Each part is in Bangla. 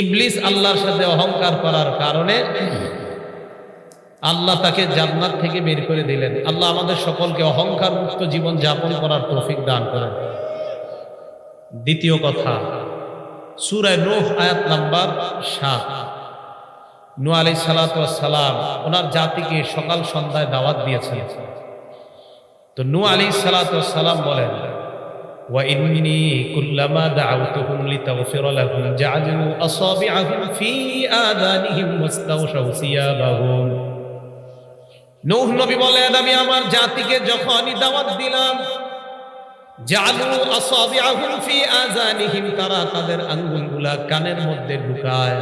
ইবলিস আল্লাহর সাথে অহংকার করার কারণে আল্লাহ তাকে জান্নাত থেকে বের করে দিলেন। আল্লাহ আমাদের সকলকে অহংকার মুক্ত জীবন যাপন করার তৌফিক দান করেন। দ্বিতীয় কথা সুরায় নোহ, আয়াত নাম্বার সাত। নু আলি সালাম ওনার জাতিকে সকাল সন্ধ্যায় দাওয়াত দিয়েছেন তো নু আলি সালাম বলেন وإني كلما دعوتهم لتغفر لهم جعلوا أصابعهم في آذانهم واستغشوا ثيابهم নূহ নবী বলেন আমি আমার জাতিকে যখনই দাওয়াত দিলাম জালু আসাবিআহুম ফি আযানিহিম তারা তাদের আঙ্গুলগুলা কানের মধ্যে ঢুকায়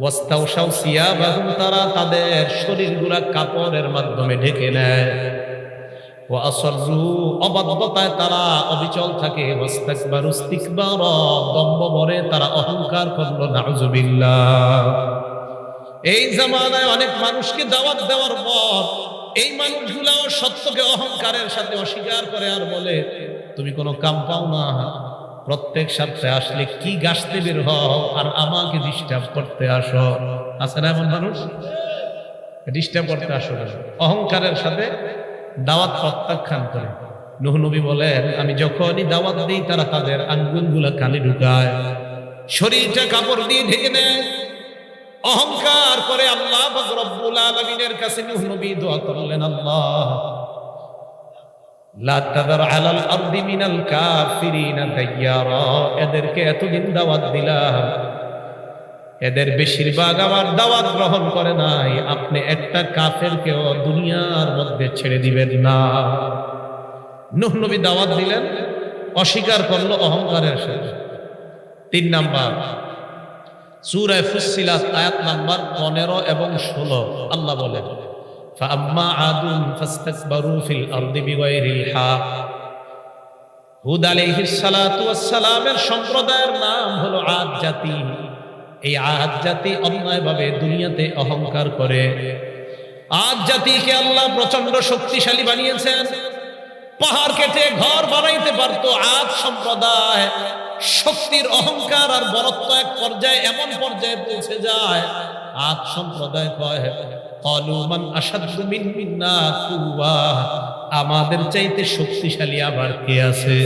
ওয়াস্তাউশাউ সিয়াবাহুম তারা তাদের শরীরগুলা কাপড়ের মাধ্যমে ঢেকে নেয় তারা অবিচল থাকে। তারা অহংকার করল, নাউজুবিল্লাহ। এই জামানায় অনেক মানুষকে দাওয়াত দেওয়ার পর এই মানুষগুলাও সত্যকে অহংকারের সাথে অস্বীকার করে আর বলে, তুমি কোনো কাম পাও না। প্রত্যেক সপ্তাহে আসলে কি গাছতে বের হও আর আমাকে ডিস্টার্ব করতে আসো। আছে না এমন মানুষ? ডিস্টার্ব করতে আসো। অহংকারের সাথে দাওয়াত প্রত্যাখ্যান করে। নুহ নবী বলেন, আমি যখনই দাওয়াত দিই, তারা তাদের আঙ্গুলগুলা কানে ঢুকায়। শরীরটা কাপড় দিয়ে ঢেকে নেয় অহংকার করে আল্লাহ রব্বুল আলামিনের কাছে নূহ নবী দোয়া করলেন, আল্লাহ এদেরকে এতদিন দাওয়াত দিলাম এদের বেশিরভাগ আমার দাওয়াত গ্রহণ করে নাই আপনি একটা কাফেরকেও দুনিয়ার মধ্যে ছেড়ে দিবেন না নূহ নবী দাওয়াত দিলেন অস্বীকার করলো অহংকারের সাথে তিন নাম্বার সুরায় ফুসিলাত আয়াত নাম্বার পনেরো এবং ষোলো আল্লাহ বলেন فأما عاد فاستكبروا في الأرض بغير الحق হুদ আলাইহিস সালাতু ওয়াস সালামের সম্প্রদায়ের নাম হলো আদ জাতি এই আজ জাতি অন্যায়ভাবে দুনিয়াতে অহংকার করে। আজ জাতিকে আল্লাহ প্রচণ্ড শক্তিশালী বানিয়েছেন। পাহাড় কেটে ঘর বানাইতে পারত আজ সম্প্রদায়। শক্তির অহংকার আর বরত্ব এক পর্যায়ে, এমন পর্যায়ে পৌঁছে যায়। আজ সম্প্রদায় কয় অলুমান আসাদু মিন্না আমাদের চাইতে শক্তিশালী আবার কে আছে?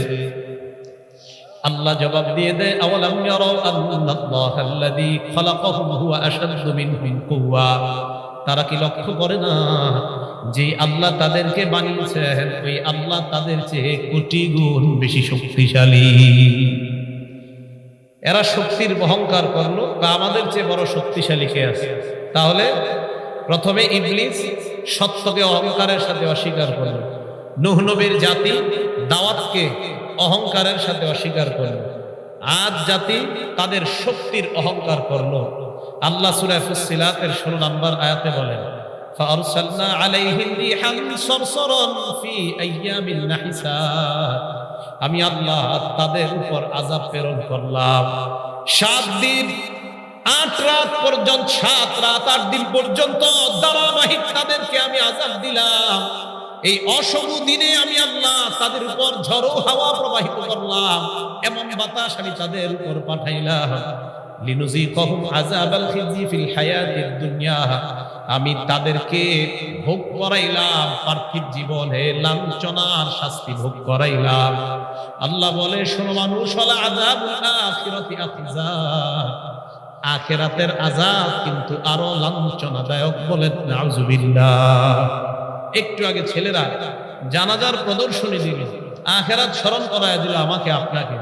আল্লাহ জবাব দিয়ে দেয়, আওয়ালাম ইয়ারাউ আন্নাল্লাহ আল্লাযী খালাকাহুম, হুয়া আশাদ্দু মিনহুম কুওয়া। তারা কি লক্ষ্য করে না যে আল্লাহ তাদেরকে বানিয়েছেন? ওই আল্লাহ তাদের চেয়ে কোটি গুণ বেশি শক্তিশালী। এরা শক্তির অহংকার করল, বা আমাদের চেয়ে বড় শক্তিশালী কে আছে? তাহলে প্রথমে ইবলিস সত্যকে অহংকারের সাথে অস্বীকার করল। নুহ নবীর জাতি দাওয়াতকে অহংকারের সাথে অস্বীকার করল আজ জাতি তাদের শক্তির অহংকার করল আল্লাহ সুরাহ ফুসিলাতের ষোলো নম্বর আয়াতে বলেন فأرسلنا عليهم ريحا صرصرا في أيام نحسات আমি আল্লাহ তাদের উপর আজাব প্রেরণ করলাম সাত দিন আট রাত পর্যন্ত সাত রাত আট দিন পর্যন্ত ধারাবাহিক তাদেরকে আমি আজাব দিলাম এই অশুভ দিনে আমি আল্লাহ তাদের উপর ঝড়ো হাওয়া প্রবাহিত করলাম, এমন বাতাস আমি তাদের উপর পাঠাইলাম। আমি তাদেরকে ভোগ করাইলাম, পার্থিব জীবনে লাঞ্ছনার শাস্তি ভোগ করাইলাম। আল্লাহ বলে, শোনো মানুষ আখেরাতের আজাব কিন্তু আরও লাঞ্ছনাদায়ক বলেন নাউজুবিল্লাহ। একটু আগে ছেলেরা জানাজার প্রদর্শনী দিল, আখেরাত স্মরণ করায় দিল আমাকে, আপনাকে।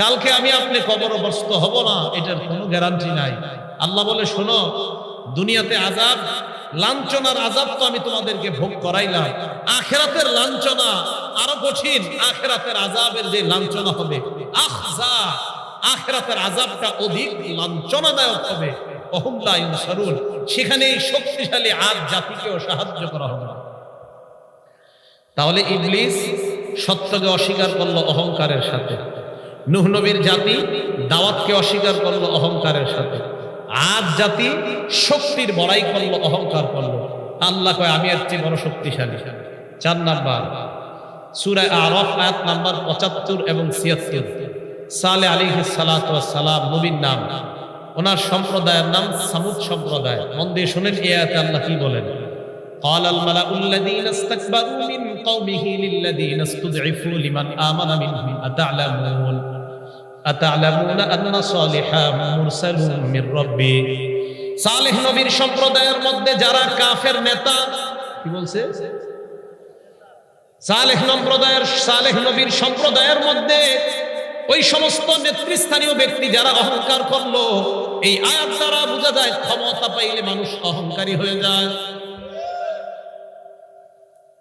কালকে আমি আপনি কবরগ্রস্ত হব না, এটার কোনো গ্যারান্টি নাই। আল্লাহ বলে, শোনো, দুনিয়াতে আজাব লাঞ্ছনার আজাব তো আমি তোমাদেরকে ভোগ করাইলাম। আখেরাতের লাঞ্ছনা আরও কঠিন, আখেরাতের আজাবের যে লাঞ্ছনা হবে আখজা আখেরাতের আজাবটা অধিক লাঞ্ছনাদায়ক হবে। অহুমলা ইনসারুন সেখানে শক্তিশালী আজ জাতিকেও সাহায্য করা হবে। তাহলে ইবলিস সত্যকে অস্বীকার করল অহংকারের সাথে। নুহ নবীর জাতি দাওয়াতকে অস্বীকার করল অহংকারের সাথে। আজ জাতি শক্তির বড়াই করল, অহংকার করল। আল্লাহ কয়, আমি এর চেয়ে বড় শক্তিশালী। চার নাম্বার সুরায় আরফ, আয়াত নাম্বার পঁচাত্তর এবং ছিয়াত্তর। সালে আলী সালাম নবীর নাম। ওনার সম্প্রদায়ের নাম সামুদ সম্প্রদায়। মন দিয়ে শুনেন এ আয়াতে আল্লাহ কি বলেন। قال الملأ الذين استكبروا من قومه للذين استضعفوا لمن آمن منهم أتعلمون أتعلمون أن صالحا مرسل من ربي সালেহ নবীর সম্প্রদায়ের মধ্যে যারা কাফের নেতা কি বলছে সালেহ সম্প্রদায়ের সালেহ নবীর সম্প্রদায়ের মধ্যে ওই সমস্ত নেতৃস্থানীয় ব্যক্তি যারা অহংকার করলো এই আয়াত দ্বারা বোঝা যায় ক্ষমতা পাইলে মানুষ অহংকারী হয়ে যায়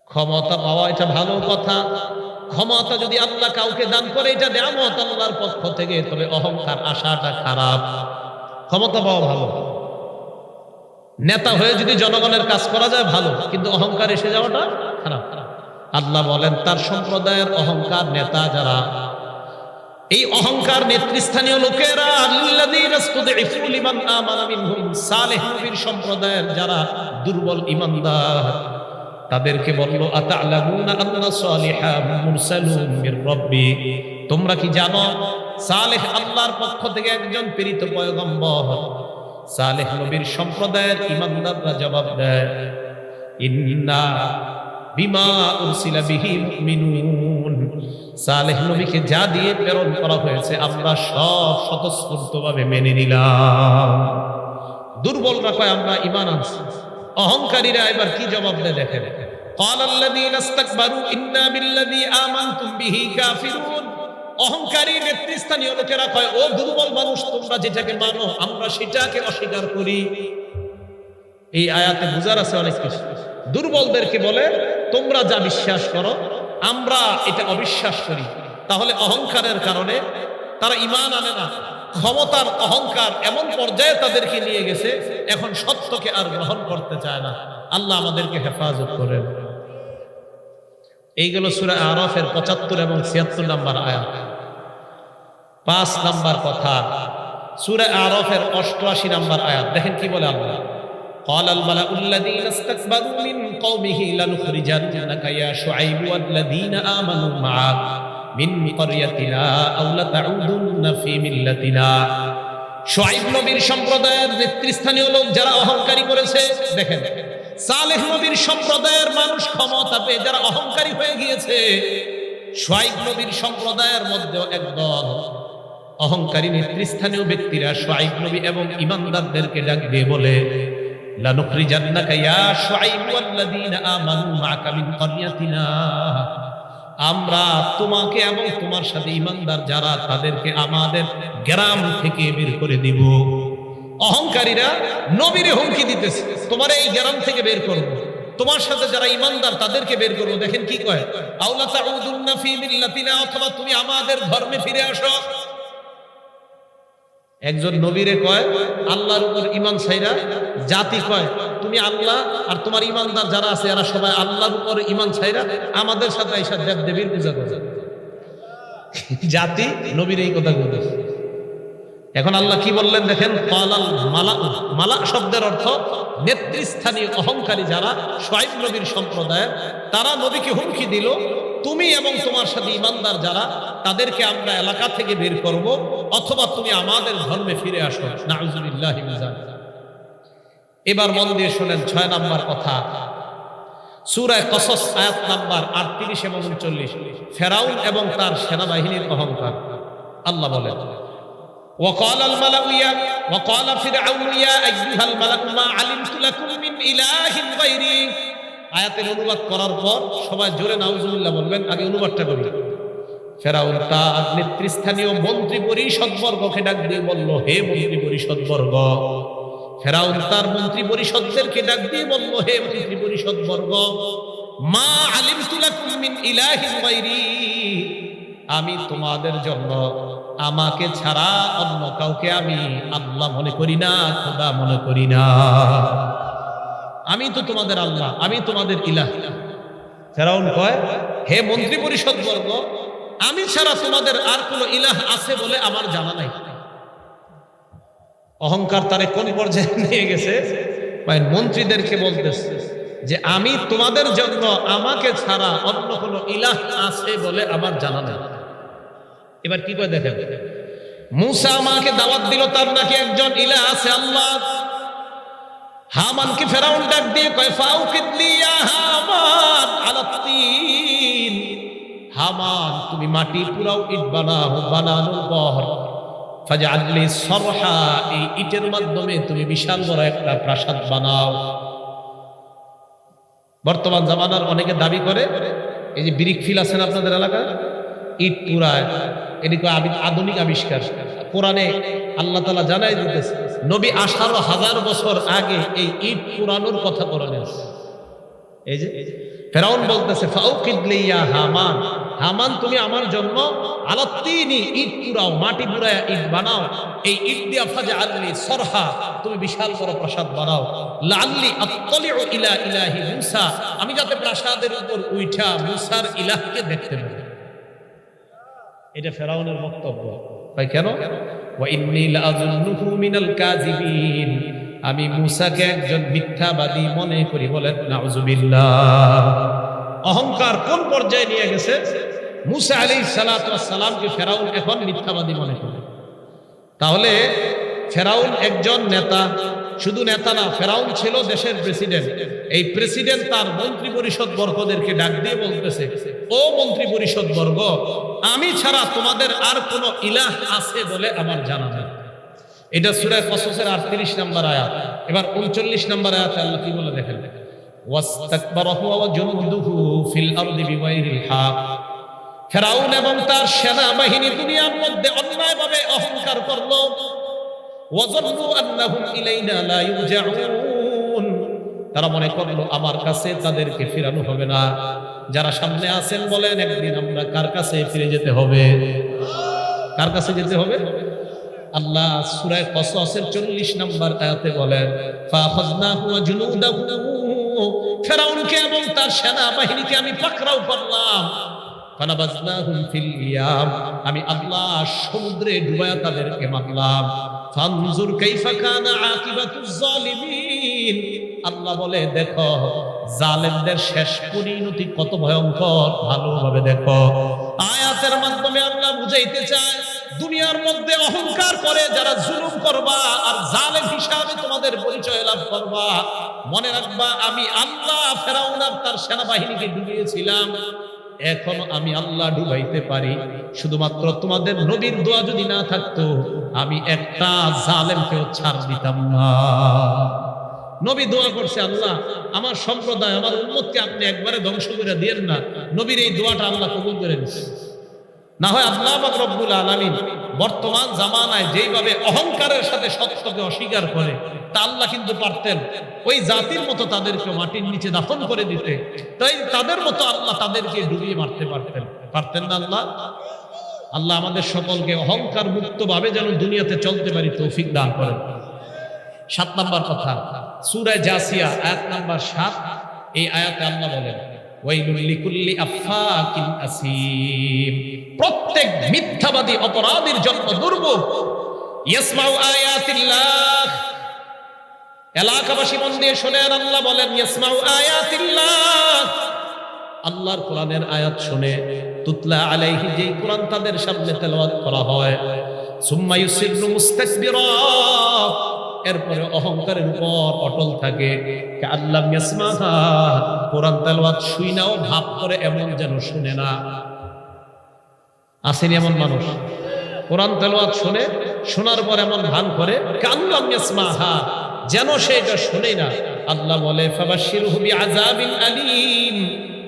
ক্ষমতা পাওয়া এটা ভালো কথা। ক্ষমতা যদি আল্লাহ কাউকে দান করে, এটা নেয়ামত আল্লাহর পক্ষ থেকে, তবে অহংকার আশাটা খারাপ। ক্ষমতা পাওয়া ভালো। নেতা হয়ে যদি জনগণের কাজ করা যায়, ভালো। কিন্তু অহংকার এসে যাওয়াটা খারাপ। আল্লাহ বলেন, তার সম্প্রদায়ের অহংকার নেতা যারা, এই অহংকার নেতৃস্থানীয় লোকেরা সম্প্রদায়ের যারা দুর্বল ঈমানদার তাদেরকে বলল তোমরা কি জানো, সালেহ আল্লাহর পক্ষ থেকে একজন প্রেরিত পয়গম্বর? সালেহ নবীর সম্প্রদায়ের ঈমানদাররা জবাব দেয়, ইন্না বিমা উরসিলা সালেহ নবীকে যা দিয়ে প্রেরণ করা হয়েছে, আমরা সব স্বতঃস্ফূর্তভাবে মেনে নিলাম। দুর্বলরা কয়, আমরা ইমান আনছি। অহংকারীরা এবার কি জবাব দেয় দেখেন। অহংকারী ও দুর্বল মানুষ, তোমরা আমরা সেটাকে অস্বীকার করি। এই আয়াতে আছে অনেক কিছু। দুর্বলদেরকে বলে, তোমরা যা বিশ্বাস করো, আমরা এটা অবিশ্বাস করি। তাহলে অহংকারের কারণে তারা ইমান আনে না। ক্ষমতার অহংকার এমন পর্যায়ে তাদেরকে নিয়ে গেছে এখন সত্যকে আর গ্রহণ করতে চায় না আল্লাহ আমাদেরকে হেফাজত করেন এইগুলো সুরা আরফের পঁচাত্তর এবং ছিয়াত্তর নাম্বার আয়াত পাঁচ নাম্বার কথা সুরা আরফের অষ্টআশি নাম্বার আয়াত দেখেন কি বলে আল্লাহ قال الملأ الذين استكبروا من قومه لنخرجنك يا شعيب والذين آمنوا معك মিন করিয়াতিনা আউলা তাউদুন্না ফি মিল্লাতিনা। শোয়াইব নবীর সম্প্রদায়ের নেতৃস্থানীয় লোক যারা অহংকারী করেছে, দেখেন, সালেহ নবীর সম্প্রদায়ের মানুষ ক্ষমতা পেয়ে যারা অহংকারী হয়ে গিয়েছে, সোয়াইব নবীর সম্প্রদায়ের মধ্যেও একদল অহংকারী নেতৃস্থানীয় ব্যক্তিরা সোয়াইব নবী এবং ইমানদারদেরকে ডাক দিয়ে বলে লানুখরি জান্নাকা ইয়া সোয়াইব আল্লাযীনা আমানু মা'কা মিন করিয়াতিনা। আমরা তোমাকে এবং তোমার সাথে ইমানদার যারা, তাদেরকে আমাদের গ্রাম থেকে বের করে দিব। অহংকারীরা নবীরে হুমকি দিতেছে, তোমার এই গ্রাম থেকে বের করব। তোমার সাথে যারা ইমানদার, তাদেরকে বের করব। দেখেন কি কয়? আউলা অথবা তুমি আমাদের ধর্মে ফিরে আসো। একজন নবীরে কয়, আল্লাহর উপর ইমান ছাইরা জাতি কয়, তুমি আল্লাহ আর তোমার ইমানদার যারা আছে, এরা সবাই আল্লাহর উপর ইমান ছাইরা আমাদের সাথে আইসা দেব দেবীর পূজা করে। জাতি নবীর এই কথা বলে। এখন আল্লাহ কি বললেন দেখেন কালাল মালা মালা শব্দের অর্থ নেতৃস্থানীয়, অহংকারী যারা, সোয়াইব নবীর সম্প্রদায় তারা নবীকে হুমকি দিল, তুমি এবং তোমার সাথে ইমানদার যারা, তাদেরকে আমরা এলাকা থেকে বের করব অথবা তুমি আমাদের ধর্মে ফিরে আসো নাউজুবিল্লাহ এবার মন দিয়ে শোনেন ছয় নাম্বার কথা সুরায় কসস আয়াত নাম্বার আটত্রিশ এবং উনচল্লিশ ফেরাউন এবং তার সেনাবাহিনীর অহংকার আল্লাহ বলেন وقال الملأ يا وقال فرعون يا أيها الملأ ما علمت لكم من إله غيري আয়াতের অনুবাদ করার পর সবাই জোরে নাউজুবিল্লাহ বলবেন আগে অনুবাদটা করি ফেরাউন তার নেতৃস্থানীয় মন্ত্রী পরিষদ বর্গকে ডাক দিয়ে বলল, হে মন্ত্রী পরিষদ বর্গ ফেরাউন তার মন্ত্রী পরিষদদেরকে ডাক দিয়ে বলল, হে মন্ত্রী পরিষদ বর্গ মা লাকুম মিন ইলাহিন গায়রি। আমি তোমাদের জন্য আমাকে ছাড়া অন্য কাউকে আমি আল্লাহ মনে করি না, খোদা মনে করি না। আমি তো তোমাদের আল্লাহ, আমি তোমাদের ইলাহ। ফেরাউন কয়, হে মন্ত্রী পরিষদ বর্গ আমি ছাড়া তোমাদের আর কোনো ইলাহ আছে বলে আমার জানা নাই। অহংকার তারে কোন পর্যায়ে নিয়ে গেছে? মন্ত্রীদেরকে বলতেছে যে, আমি তোমাদের জন্য আমাকে ছাড়া অন্য কোনো ইলাহ আছে বলে আমার জানা নেই। এবার কি করে দেখেন? মুসা আমাকে দাওয়াত দিল, তার নাকি একজন ইলা আছে আল্লাহ। হামানকে ফেরাউন ডাক দিয়ে কয় ফাউকিদলি ইয়া হামান আলা তিন হামান তুমি মাটি পুরাও ইট বানাও, বানানোর পর ফাজআললি সরহা, এই ইটের মাধ্যমে তুমি বিশাল বড় একটা প্রাসাদ বানাও। বর্তমান জামানার অনেকে দাবি করে, এই যে ব্রিক ফিল আছেন আপনাদের এলাকায়? ইট পুরায় এদিকে আধুনিক আবিষ্কার। কোরআনে আল্লাহ তালা জানাই দিতেছে, নবী আঠারো হাজার বছর আগে এই ইট পুরানোর কথা কোরআনে আছে এই যে, ফেরাউন বলতেছে ফাউকিদলি ইয়া হামান হামান, তুমি আমার জন্য আলাত্তিনি ইট পুরাও, মাটি পুরায়া ইট বানাও। এই ইট দিয়া ফাজা আল্লি সরহা, তুমি বিশাল বড় প্রাসাদ বানাও। লাল্লি আত্তলিউ ইলা ইলাহি মুসা, আমি যাতে প্রাসাদের উপর উইঠা মুসার ইলাহকে দেখতে পাই এটা ফেরাউনের বক্তব্য। ভাই কেন? আমি মুসাকে একজন মিথ্যাবাদী মনে করি, বলেন, নাউজুবিল্লাহ। অহংকার কোন পর্যায়ে নিয়ে গেছে? মুসা আলাইহিস সালাতু ওয়াস সালামকে ফেরাউন এখন মিথ্যাবাদী মনে করে। তাহলে ফেরাউন একজন নেতা, শুধু নেতা না, ফেরাউন ছিল দেশের প্রেসিডেন্ট। এই প্রেসিডেন্ট তার মন্ত্রী পরিষদ বর্গদেরকে ডাক দিয়ে বলতেছে, ও মন্ত্রী পরিষদ বর্গ, আমি ছাড়া তোমাদের আর কোন ইলাহ আছে বলে আমার জানা নেই। এটা সুরায় কসসের আটত্রিশ নাম্বার আয়াত। এবার উনচল্লিশ নাম্বার আয়াত আল্লাহ কি বলে দেখেন? ওয়াস্তাকবারা হুয়া ওয়া জুনুদুহু ফিল আরদি বিগাইরিল হক। ফেরাউন এবং তার সেনা বাহিনী দুনিয়ার মধ্যে অন্যায়ভাবে অহংকার করল। তারা মনে করল, আমার কাছে তাদেরকে ফিরানো হবে না। যারা সামনে আছেন বলেন, একদিন আমরা কার কাছে ফিরে যেতে হবে? কার কাছে যেতে হবে? আল্লাহ সূরা কসসের 40 নম্বর আয়াতে বলেন ফাখাযনাহু ওয়া জুনুদাহু ফেরাউনকে এবং তার সেনাবাহিনীকে আমি পাকড়াও করলাম। আমি আল্লাহ সমুদ্রে ডুবায়া তাদেরকে মারলাম। ফানজুর কাইফা কানা আকিবাতুজ জালিমিন। আল্লাহ বলে, দেখো, জালেমদের শেষ পরিণতি কত ভয়ঙ্কর। ভালোভাবে দেখো। আয়াতের মাধ্যমে আল্লাহ বুঝাইতে চায় দুনিয়ার মধ্যে অহংকার করে যারা জুলুম করবা আর জালেম হিসাবে তোমাদের পরিচয় লাভ করবা, মনে রাখবা আমি আল্লাহ ফেরাউন আর তার সেনাবাহিনীকে ডুবিয়েছিলাম। এখন আমি আল্লাহ ডুবাইতে পারি। শুধুমাত্র তোমাদের নবীর দোয়া যদি না থাকতো, আমি একটা জালেমকেও ছাড় দিতাম না। নবী দোয়া করছে, আল্লাহ, আমার সম্প্রদায়, আমার উম্মতকে আপনি একবারে ধ্বংস করে দিয়েন না। নবীর এই দোয়াটা আল্লাহ কবুল করে নিচ্ছে না হয় আল্লাহ রব্বুল আলামিন বর্তমান জামানায় যেইভাবে অহংকারের সাথে সত্যকে অস্বীকার করে, তা আল্লাহ কিন্তু পারতেন। ওই জাতির মতো তাদেরকে মাটির নিচে দাফন করে দিতে। তাই তাদের মতো আল্লাহ তাদেরকে ডুবিয়ে মারতে পারতেন। পারতেন না আল্লাহ? আল্লাহ আমাদের সকলকে অহংকার মুক্ত ভাবে যেন দুনিয়াতে চলতে পারি তৌফিক দান করেন। সাত নাম্বার কথা সুরায় জাসিয়া, আয়াত নাম্বার সাত, এই আয়াতে আল্লাহ বলেন প্রত্যেক মিথ্যাবাদী অপরাধীর জন্য দুর্ভোগ। এলাকাবাসী মন দিয়ে শোনেন আল্লাহ বলেন আল্লাহর কোরআনের আয়াত শুনে তুতলা আলাইহি, যেই কোরআন তাদের সামনে তেলাওয়াত করা হয়, সুম্মা মুস্তাকবিরা। এরপরে অহংকারের উপর অটল থাকে। আল্লাহ কোরআন তেলাওয়াত শুই নাও, ভাব করে এমন যেন শুনে না। আসেনি এমন মানুষ? কোরআন তেলাওয়াত শুনে, শোনার পর এমন ভান করে, কাল্লাম ইয়াসমাহা, যেন সে এটা শুনে না। আল্লাহ বলে আলীম।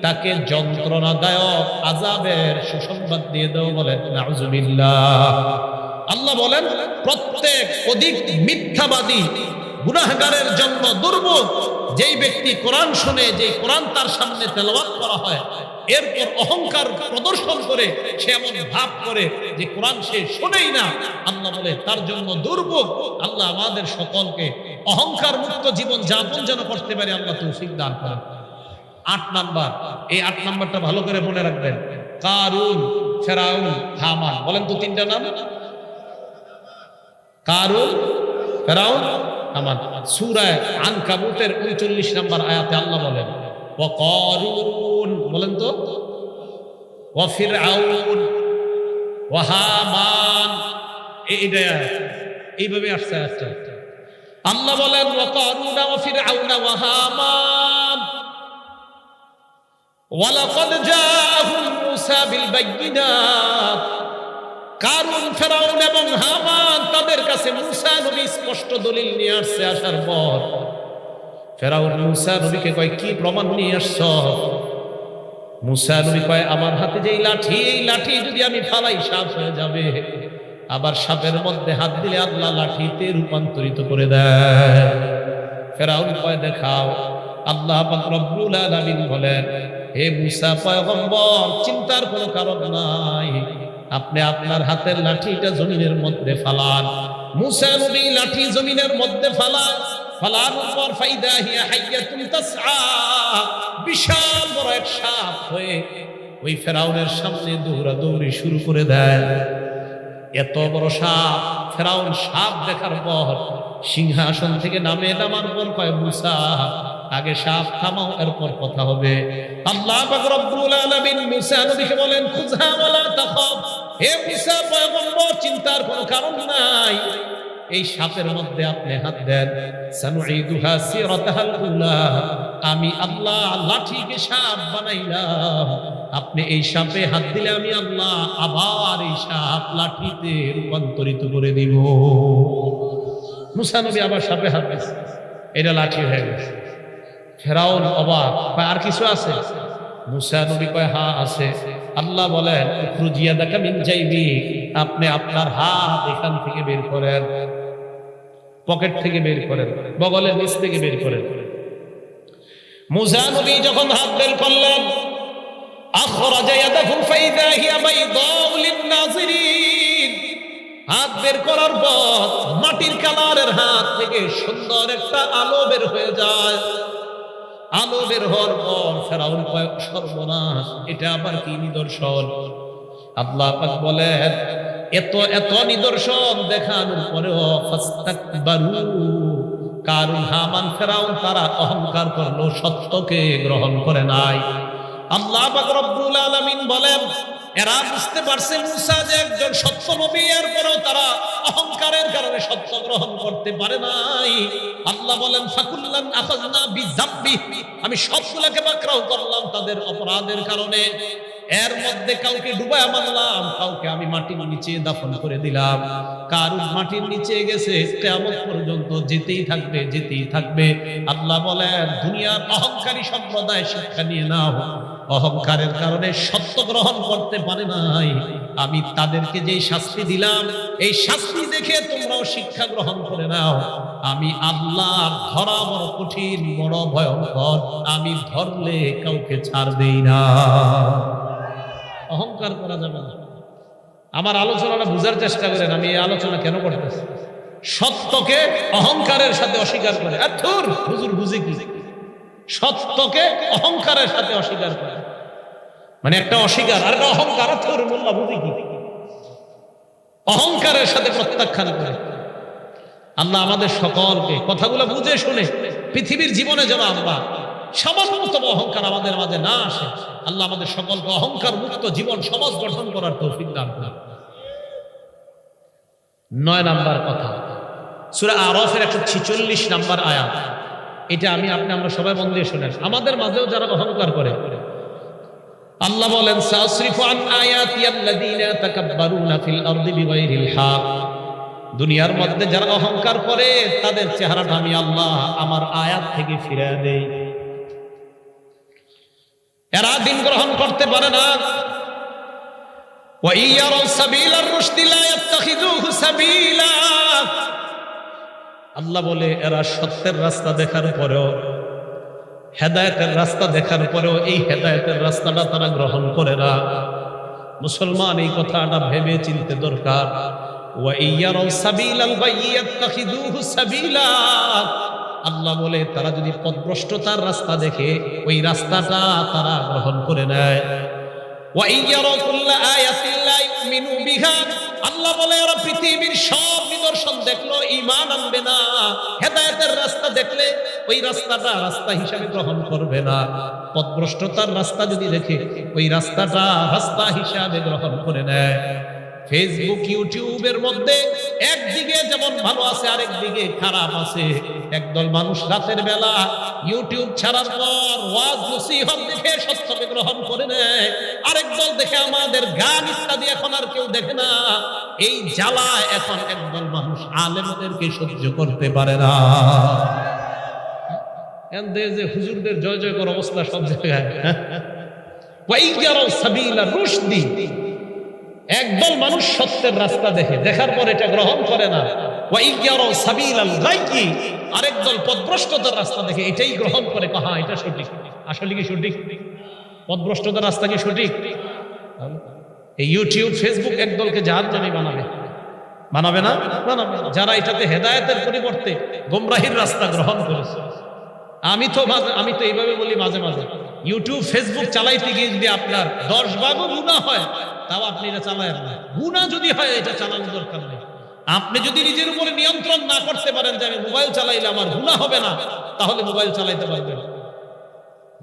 তাকে যন্ত্রণাদায়ক আজাবের সুসংবাদ দিয়ে দাও বলে নাউজুবিল্লাহ আল্লাহ বলেন, প্রত্যেক অধিক মিথ্যাবাদী গুনাহগারের জন্য দুর্ভোগ যেই ব্যক্তি কোরআন শুনে যে কোরআন তার সামনে তেলাওয়াত করা হয়, এরপর অহংকার প্রদর্শন করে, সে এমন ভাব করে যে কোরআন সে শোনেই না। আল্লাহ বলে, তার জন্য দুর্ভোগ। আল্লাহ আমাদের সকলকে অহংকার মুক্ত জীবন যাপন যেন করতে পারে, আল্লাহ তৌফিক দান আট নাম্বার, এই আট নাম্বারটা ভালো করে মনে রাখবেন। কারুন, ফেরাউন, হামান। বলেন তো তিনটা নাম। কারুন ফেরাউন হামান সূরায় আনকাবুতের 39 নাম্বার আয়াতে আল্লাহ বলেন ওয়া কারুন বলেন তো ওয়া ফিরআউন ওয়া হামান এইটা এইভাবে আসছে আসছে আল্লাহ বলেন وقارون وفرعون وهامان ولقد جاءهم موسى بالبينات কারুন, ফেরাউন এবং হামান তাদের কাছে মুসা নবী স্পষ্ট দলিল নিয়ে আসছে আসার পর। ফেরাউন, মুসা নবীকে কয়, কি প্রমাণ নিয়ে আসছ? মুসা নবী কয়, আমার হাতে যেই লাঠি, এই লাঠি যদি আমি ফালাই, সাপ হয়ে যাবে। আবার সাপের মধ্যে হাত দিলে আল্লাহ লাঠিতে রূপান্তরিত করে দেয়। ফেরাউন কয়, দেখাও। আল্লাহ রব্বুল আলামিন বলেন, হে মুসা পয়গম্বর, চিন্তার কোনো কারণ নাই। আপনি আপনার হাতের লাঠিটা জমিনের মধ্যে ফালান। মুসা নবী লাঠি জমিনের মধ্যে ফালান। ফালানোর পর ফাইদা হিয়া হাইয়াতুন তাসআ। বিশাল বড় এক সাপ হয়ে ওই ফেরাউনের সামনে দৌড়াদৌড়ি শুরু করে দেয়। এত বড় সাপ, ফেরাউন সাপ দেখার পর সিংহাসন থেকে নামে নামার পর কয়, মুসা, আগে সাপ থামাও, এরপর কথা হবে। আল্লাহ পাক রব্বুল আলামিন মুসা নবীকে বলেন, খুজহা ওয়ালা তাখাফ। চিন্তার কোনো কারণ নাই। এই সাপের মধ্যে আপনি হাত দেন। আমি আল্লাহ লাঠিকে সাপ বানাইলাম। আপনি এই সাপে হাত দিলে আমি আল্লাহ আবার এই সাপ লাঠিতে রূপান্তরিত করে দিব। মুসা নবী আবার সাপে হাত দিয়েছে এটা লাঠি হয়ে গেছে। ফেরাউন অবাক। আর কিছু আছে? মুসা নবী কয় হা আছে আল্লাহ বলেন খুজিয়া দেখা মিন যাইবি আপনি আপনার হাত এখান থেকে বের করেন পকেট থেকে বের করেন বগলের নিচ থেকে বের করেন মুসা নবী যখন হাত বের করলেন أخرج يده فإذا هي بيضاء للناظرين হাত বের করার পর মাটির কালারের হাত থেকে সুন্দর একটা আলো বের হয়ে যায় আলো বের হওয়ার পর ফেরাউন সর্বনাশ, এটা আবার কি নিদর্শন? আল্লাহ পাক বলেন, এত এত নিদর্শন দেখানোর পরেও কারুন হামান ফেরাউন তারা অহংকার করল সত্যকে গ্রহণ করে নাই। আল্লাহ পাক রব্বুল আলামিন বলেন এরা বুঝতে পারছে মুসা যে একজন সত্য নবী, এরপরেও তারা অহংকারের কারণে সত্য গ্রহণ করতে পারে নাই। আল্লাহ বলেন, ফাকুল্লান আখাযনা বিযাব্বি আমি সবগুলোকে বাকরাও করলাম তাদের অপরাধের কারণে। এর মধ্যে কাউকে ডুবায় মারলাম কাউকে আমি মাটির নিচে দাফন করে দিলাম। কারুর মাটির নিচে গেছে কেমন পর্যন্ত যেতেই থাকবে যেতেই থাকবে। আল্লাহ বলেন, দুনিয়ার অহংকারী সম্প্রদায় শিক্ষা নিয়ে নাও। অহংকারের কারণে সত্য গ্রহণ করতে পারে নাই। আমি তাদেরকে যেই শাস্তি দিলাম, এই শাস্তি দেখে তোমরাও শিক্ষা গ্রহণ করে নাও। আমি আল্লাহ ধরা বড় কঠিন, বড় ভয়ঙ্কর। আমি ধরলে কাউকে ছাড় দেই না। অহংকার করা যাবে না। আমার আলোচনাটা বুঝার চেষ্টা করেন, আমি এই আলোচনা কেন করতেছি? সত্যকে অহংকারের সাথে অস্বীকার করে। হুজুর বুঝি কি? সত্যকে অহংকারের সাথে অস্বীকার করে। মানে একটা অস্বীকার, আর একটা অহংকার, আর মোল্লা কি অহংকারের সাথে প্রত্যাখ্যান করে। আল্লাহ আমাদের সকলকে কথাগুলো বুঝে শুনে পৃথিবীর জীবনে যেন আমরা সামান্যতম অহংকার আমাদের মাঝে না আসে, আল্লাহ আমাদের সকলকে অহংকার মুক্ত জীবন, সমাজ গঠন করার তৌফিক দান নয় নাম্বার কথা, সুরা আরফের একশো ছিচল্লিশ নাম্বার আয়াত। এটা আমি, আপনি, আমরা সবাই মন দিয়ে শুনেন। আমাদের মাঝেও যারা অহংকার করে আল্লাহ বলেন সাসরিফান আয়াতি আল্লাযীনা তাকাব্বারুনা ফিল আরদি বিগাইরিল হক। দুনিয়ার মধ্যে যারা অহংকার করে, তাদের চেহারাটা আমি আল্লাহ আমার আয়াত থেকে ফিরে দেই। এরা দিন গ্রহণ করতে পারে না। আল্লাহ বলে, এরা সত্যের রাস্তা দেখার পরেও হেদায়তের রাস্তা দেখার পরেও এই হেদায়তের রাস্তাটা তারা গ্রহণ করে না। মুসলমান এই কথাটা ভেবে চিনতে দরকার। আল্লাহ বলে, তারা যদি পদভ্রষ্টতার রাস্তা দেখে, ওই রাস্তাটা তারা গ্রহণ করে নেয়। আল্লাহ বলে ওরা পৃথিবীর সব নিদর্শন দেখল ইমান আনবে না। হেদায়তের রাস্তা দেখলে ওই রাস্তাটা রাস্তা হিসাবে গ্রহণ করবে না। পথভ্রষ্টতার রাস্তা যদি দেখে, ওই রাস্তাটা রাস্তা হিসাবে গ্রহণ করে নেয়। ফেসবুক ইউটিউবের মধ্যে একদিকে যেমন ভালো আছে আরেক দিকে খারাপ আছে। একদল মানুষ রাতের বেলা ইউটিউব ছাড়ার পর ওয়াজ, নসিহত দেখে সত্যকে গ্রহণ করে নেয়। আরেক দল দেখে আমাদের গান ইত্যাদি এখন আর কেউ দেখে না। এই জ্বালা এখন একদল মানুষ আলেমদেরকে সহ্য করতে পারে না। যে হুজুরদের জয় জয়কর অবস্থা সব জায়গায়। সাবিলা রুশদি। একদল মানুষ সত্যের রাস্তা দেখে, দেখার পর এটা গ্রহণ করে না। আরেক দল পথভ্রষ্টতার রাস্তা দেখে, এটাই গ্রহণ করে। কহা এটা সঠিক। আসলে কি সঠিক? পথভ্রষ্টতার রাস্তা কি সঠিক? এই ইউটিউব, ফেসবুক একদলকে জাহান্নামী বানাবে। বানাবে না? বানাবে। যারা এটাতে হেদায়েতের পরিবর্তে গোমরাহির রাস্তা গ্রহণ করেছে। আমি তো আমি তো এইভাবে বলি মাঝে মাঝে। ইউটিউব, ফেসবুক চালাইতে গিয়ে যদি আপনার দশ ভাগও গুণা হয় তাও আপনি এটা চালায়েন না। গুণা যদি হয়, এটা চালানোর দরকার নেই। আপনি যদি নিজের উপরে নিয়ন্ত্রণ না করতে পারেন যে আমি মোবাইল চালাইলে আমার গুণা হবে না, তাহলে মোবাইল চালাইতে পারবেন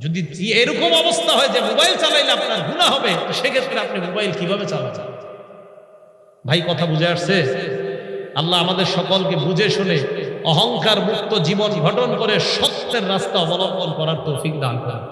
যদি এরকম অবস্থা হয় যে মোবাইল চালাইলে আপনার গুণা হবে, তো সেক্ষেত্রে আপনি মোবাইল কীভাবে চালাচ্ছেন ভাই, কথা বুঝে আসছে? আল্লাহ আমাদের সকলকে বুঝে শুনে অহংকার মুক্ত জীবন গঠন করে সত্যের রাস্তা অবলম্বন করার তৌফিক দান করেন।